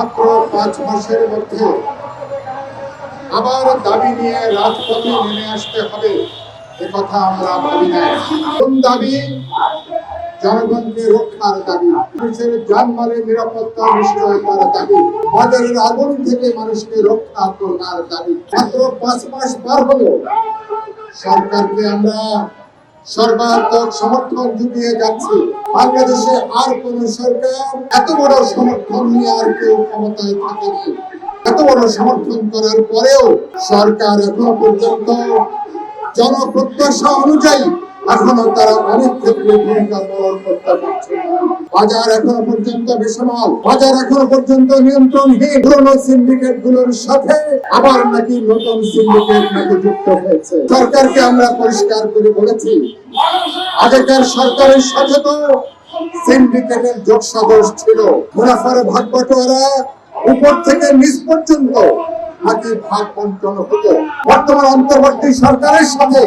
মাত্র পাঁচ মাসের মধ্যে আবার দাবি নিয়ে রাজপথে নেমে আসতে হবে। কথা আমরা ভাবি না। কোন দাবি? মানুষকে রক্ষা পাঁচ মাস পার হলো। সরকারকে আমরা সর্বাত্মক সমর্থন জুগিয়ে যাচ্ছি। বাংলাদেশে আর কোন সরকার এত বড় সমর্থন নিয়ে আর কেউ ক্ষমতায় থাকেনি। এত বড় সমর্থন করার পরেও সরকার এখনও পর্যন্ত জনপ্রত্যাশা অনুযায়ী এখনও তারা অনেক ক্ষেত্রে ভূমিকা পালন করতে পারছে বাজার এখনও পর্যন্ত বিষমাল বাজার এখনও পর্যন্ত নিয়ন্ত্রণহীন। পুরনো সিন্ডিকেটগুলোর সাথে আবার নাকি নতুন সিন্ডিকেট নাকি যুক্ত হয়েছে। সরকারকে আমরা পরিষ্কার করে বলেছি, আগেকার সরকারের সাথে তো সিন্ডিকেটের যোগ সাদস ছিল। মুনাফার ভাগ বাটোয়ারা উপর থেকে নিচ পর্যন্ত নাকি ভাগ বন্টন হতো। বর্তমান অন্তর্বর্তী সরকারের সাথে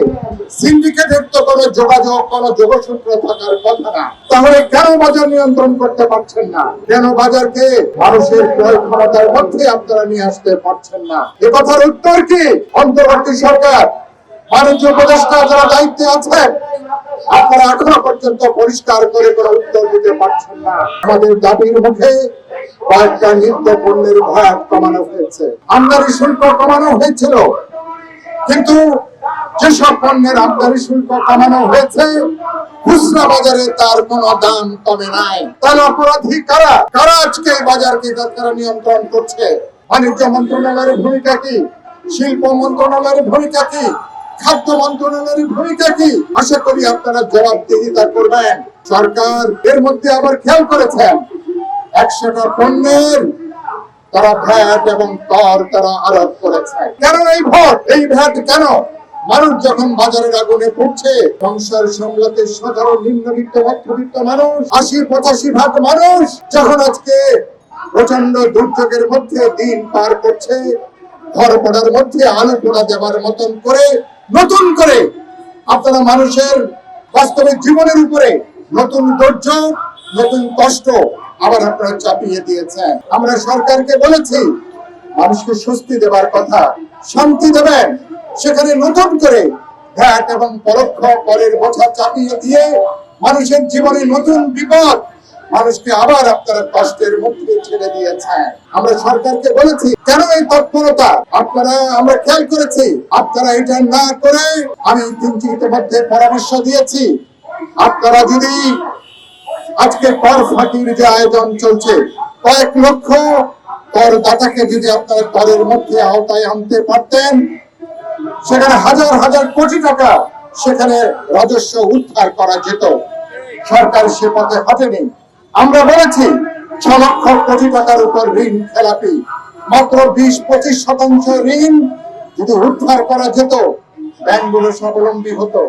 সিন্ডিকেটের তো কোনো যোগাযোগ, কোনো যোগসূত্র থাকার কথা না। তাহলে কেন বাজার নিয়ন্ত্রণ করতে পারছেন না? কেন বাজারকে মানুষের ক্রয় ক্ষমতার মধ্যে আপনারা নিয়ে আসতে পারছেন না? এ কথার উত্তর কি? অন্তর্বর্তী সরকার, বাণিজ্য উপদেষ্টা যারা দায়িত্বে আছেন, আপনারা এখনও পর্যন্ত পরিষ্কার করে কোনো উত্তর দিতে পারছেন না। আমাদের দাবির মুখে কয়েকটা নিত্য পণ্যের ভ্যাট কমানো হয়েছে। আমদানি শুল্ক কমানো হয়েছিল। কিন্তু যেসব পণ্যের আমদানি শুল্ক কমানো হয়েছে, খুচরা বাজারে তার কোনো দাম কমে নাই। তাহলে অপরাধী কারা? কারা আজকে এই বাজারকে তারা নিয়ন্ত্রণ করছে? বাণিজ্য মন্ত্রণালয়ের ভূমিকা কি? শিল্প মন্ত্রণালয়ের ভূমিকা কি? খাদ্য মন্ত্রণালয়ের ভূমিকা কি? আশা করি আপনারা জবাবদিহিতা করবেন। সরকার এর মধ্যে আবার খেয়াল করেছেন, একশোটা পণ্যের তারা ভ্যাট এবং কর তারা আরোপ করেছে কেন এই ভোট? এই ভ্যাট কেন? মানুষ যখন বাজারের আগুনে পড়ছে, সংসার সামলাতে সাধারণ নিম্নবিত্ত, মধ্যবিত্ত মানুষ, আশি পঁচাশি ভাগ মানুষ যখন আজকে প্রচণ্ড দুর্যোগের মধ্যে দিন পার করছে, ঘর পড়ার মধ্যে আলো পোড়া দেওয়ার মতন করে, নতুন করে আপনারা মানুষের বাস্তবিক জীবনের উপরে নতুন ধৈর্য, নতুন কষ্ট আবার আপনারা চাপিয়ে দিয়েছেন। আমরা সরকারকে বলেছি, মানুষকে স্বস্তি দেবার কথা, শান্তি দেবেন। সেখানে নতুন করে ভ্যাট এবং পরোক্ষ করের বোঝা চাপিয়ে দিয়ে মানুষের জীবনে নতুন বিপদ মানুষকে আবার আপনারা কষ্টের মধ্যে ছেড়ে দিয়েছেন। আমরা সরকারকে বলেছি, কেন এই তৎপরতা? আপনারা, আমরা খেয়াল করেছি, আপনারা এটা না করে আমি কিন্তু ইতিমধ্যে পরামর্শ দিয়েছি। আপনারা যদি আজকে কর ফাঁকির যে আয়োজন চলছে, কয়েক লক্ষ করদাতাকে যদি আপনারা করের মধ্যে আওতায় আনতে পারতেন সেখানে হাজার হাজার কোটি টাকা সেখানে রাজস্ব উদ্ধার করা যেত। সরকার সে পথে হাঁটেনি। আমরা বলেছি, ছ লক্ষ কোটি টাকার উপর ঋণ খেলাপি। মাত্র বিশ পঁচিশ শতাংশ ঋণ যদি উদ্ধার করা যেত, ব্যাংকগুলো স্বাবলম্বী হতো,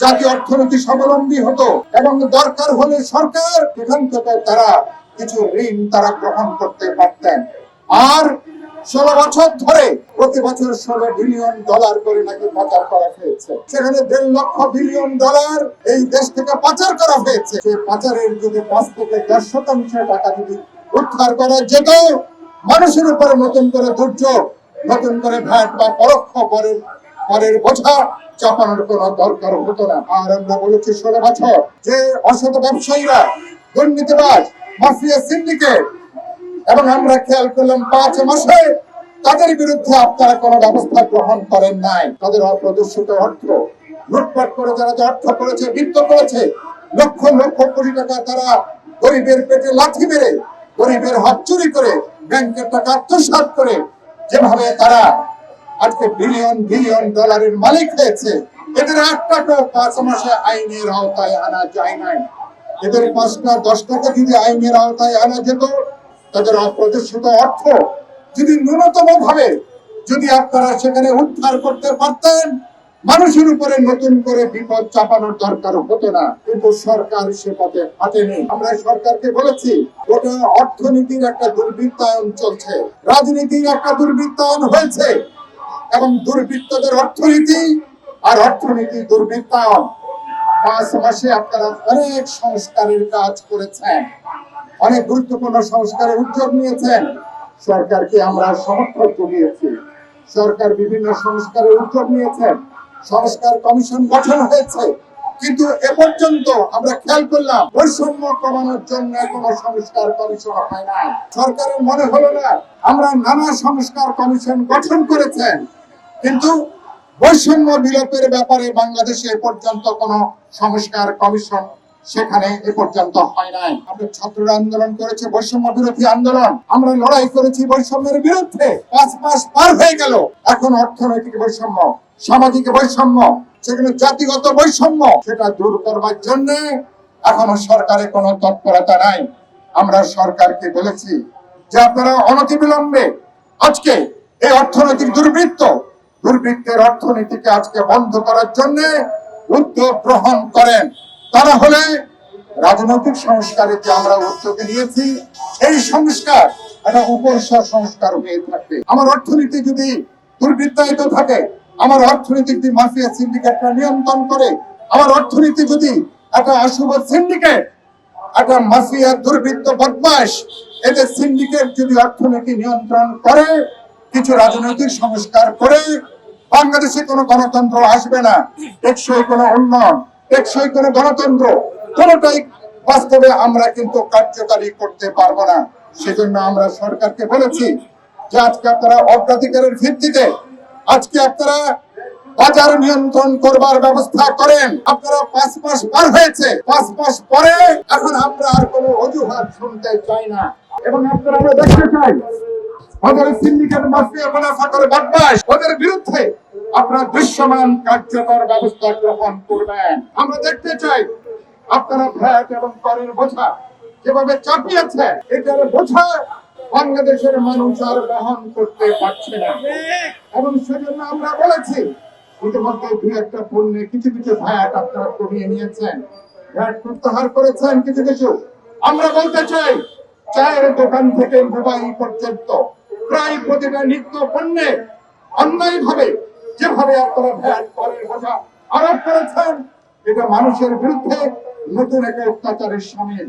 জাতীয় অর্থনীতি স্বাবলম্বী হতো, এবং দরকার হলে সরকার এখান থেকে তারা কিছু ঋণ তারা গ্রহণ করতে পারতেন। আর ষোলো বছর ধরে প্রতি বছর ষোলো বিলিয়ন ডলার করে নাকি পাচার করা হয়েছে। সেখানে দেড় লক্ষ বিলিয়ন ডলার এই দেশ থেকে পাচার করা হয়েছে। সেই পাচারের যদি পাঁচ থেকে দশ শতাংশ টাকা যদি উদ্ধার করা যেত, মানুষের উপরে নতুন করে দুর্যোগ, নতুন করে ভ্যাট বা পরোক্ষ করের করের বোঝা চাপানোর কোনো দরকার হতো না। আর আমরা বলেছি ষোলো বছর, যে অসৎ ব্যবসায়ীরা, দুর্নীতিবাজ, মাফিয়া সিন্ডিকেট এবং আমরা খেয়াল করলাম পাঁচ মাসে তাদের বিরুদ্ধে আপনারা কোনো ব্যবস্থা গ্রহণ করেন নাই। তাদের অপ্রদর্শিত অর্থ লুটপাট করে যারা অর্থ করেছে, বৃত্ত করেছে, লক্ষ লক্ষ কোটি টাকা তারা গরিবের পেটে লাথি মেরে, গরিবের হাত চুরি করে, ব্যাংকের টাকা আত্মসাৎ করে যেভাবে তারা আজকে বিলিয়ন বিলিয়ন ডলারের মালিক হয়েছে, এদের এক টাকা পাঁচ মাসে আইনের আওতায় আনা যায় নাই। এদের পাঁচটা দশ টাকা যদি আইনের আওতায় আনা যেত তাদের অপ্রদর্শিত অর্থ যদি ন্যূনতম ভাবে যদি আপনারা সেখানে উদ্ধার করতে পারতেন, মানুষের উপরে নতুন করে বিপদ চাপানোর দরকার হতো না। কিন্তু সরকার সে পথে হাঁটেনি। আমরা সরকারকে বলেছি, গোটা অর্থনীতির একটা দুর্বৃত্তায়ন চলছে। রাজনীতির একটা দুর্বৃত্তায়ন হয়েছে। এবং দুর্বৃত্তদের অর্থনীতি আর অর্থনীতি দুর্বৃত্তায়ন। পাঁচ মাসে আপনারা অনেক সংস্কারের কাজ করেছেন। অনেক গুরুত্বপূর্ণ সংস্কারের উদ্যোগ নিয়েছেন। সরকারকে আমরা সমর্থন জুগিয়েছি সরকার বিভিন্ন সংস্কারের উদ্যোগ নিয়েছেন। সংস্কার কমিশন গঠন হয়েছে। কিন্তু এ পর্যন্ত আমরা খেয়াল করলাম, বৈষম্য কমানোর জন্য কোনো সংস্কার কমিশন হয় না সরকারের মনে হলো না, আমরা নানা সংস্কার কমিশন গঠন করেছেন। কিন্তু বৈষম্য বিলোপের ব্যাপারে বাংলাদেশে এ পর্যন্ত কোনো সংস্কার কমিশন সেখানে এ পর্যন্ত হয় নাই। আমরা ছাত্ররা আন্দোলন করেছে, বৈষম্য বিরোধী আন্দোলন। আমরা লড়াই করেছি বৈষম্যের বিরুদ্ধে। পাঁচ মাস পার হয়ে গেল। এখন অর্থনৈতিক বৈষম্য, সামাজিক বৈষম্য, সেখানে জাতিগত বৈষম্য, সেটা দূর করবার জন্য এখনও সরকারের কোনো তৎপরতা নাই। আমরা সরকারকে বলেছি যে আপনারা অনতিবিলম্বে আজকে এই অর্থনৈতিক দুর্বৃত্ত, দুর্বৃত্তের অর্থনীতিকে আজকে বন্ধ করার জন্য উদ্যোগ গ্রহণ করেন। তারা হলে রাজনৈতিক সংস্কারে যে আমরা উদ্যোগ নিয়েছি, এই সংস্কার একটা উপরসর সংস্কার হয়ে থাকবে। আমার অর্থনীতি যদি দুর্বৃত্তায়িত থাকে, আমার অর্থনীতি যদি মাফিয়া সিন্ডিকেটরা নিয়ন্ত্রণ করে, আমার অর্থনীতি যদি একটা অশুভ সিন্ডিকেট, একটা মাফিয়া দুর্বৃত্ত বদমাস এদের সিন্ডিকেট যদি অর্থনীতি নিয়ন্ত্রণ করে, কিছু রাজনৈতিক সংস্কার করে, বাংলাদেশে কোনো গণতন্ত্র আসবে না, টেকসই কোনো উন্নয়ন। টেকসই কোনো গণতন্ত্র, কোনোটাই বাস্তবে আমরা কিন্তু কার্যকারী করতে পারব না। সেজন্য আমরা সরকারকে বলেছি যে আজকে আপনারা অগ্রাধিকারের ভিত্তিতে আজকে আপনারা বাজার নিয়ন্ত্রণ করবার ব্যবস্থা করেন। আপনারা পাঁচ মাস পার হয়েছে, পাঁচ মাস পরে এখন আমরা আর কোনো অজুহাত শুনতে চাই না। এবং আপনারা আমরা দেখতে চাই, ওদের সিন্ডিকেট মাফিয়া মুনাফা করে বদমাস ওদের বিরুদ্ধে আপনারা দৃশ্যমান কার্যকর ব্যবস্থা গ্রহণ করবেন। আমরা দেখতে চাই আপনারা ভ্যাট এবং করের বোঝা যেভাবে চাপিয়েছে, এটার বোঝা বাংলাদেশের মানুষ আর বহন করতে পারছে না। এবং সেজন্য আমরা বলেছি, ইতিমধ্যে দু একটা পণ্যে কিছু কিছু ভ্যাট আপনারা কমিয়ে নিয়েছেন। ভ্যাট প্রত্যাহার করেছেন কিছু কিছু। আমরা বলতে চাই, চায়ের দোকান থেকে মোবাইল পর্যন্ত প্রায় প্রতিটা নিত্য পণ্যে অন্যায় ভাবে যেভাবে আপনারা ভ্যান করের আরোপ করেছেন, এটা মানুষের বিরুদ্ধে নতুন একটা অত্যাচারের সামিল।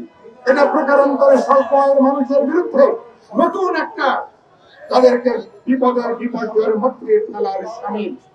এটা প্রকারান্তরে স্বল্প মানুষের বিরুদ্ধে নতুন একটা তাদেরকে বিপদের বিপর্যয়ের মধ্যে ফেলার সামিল।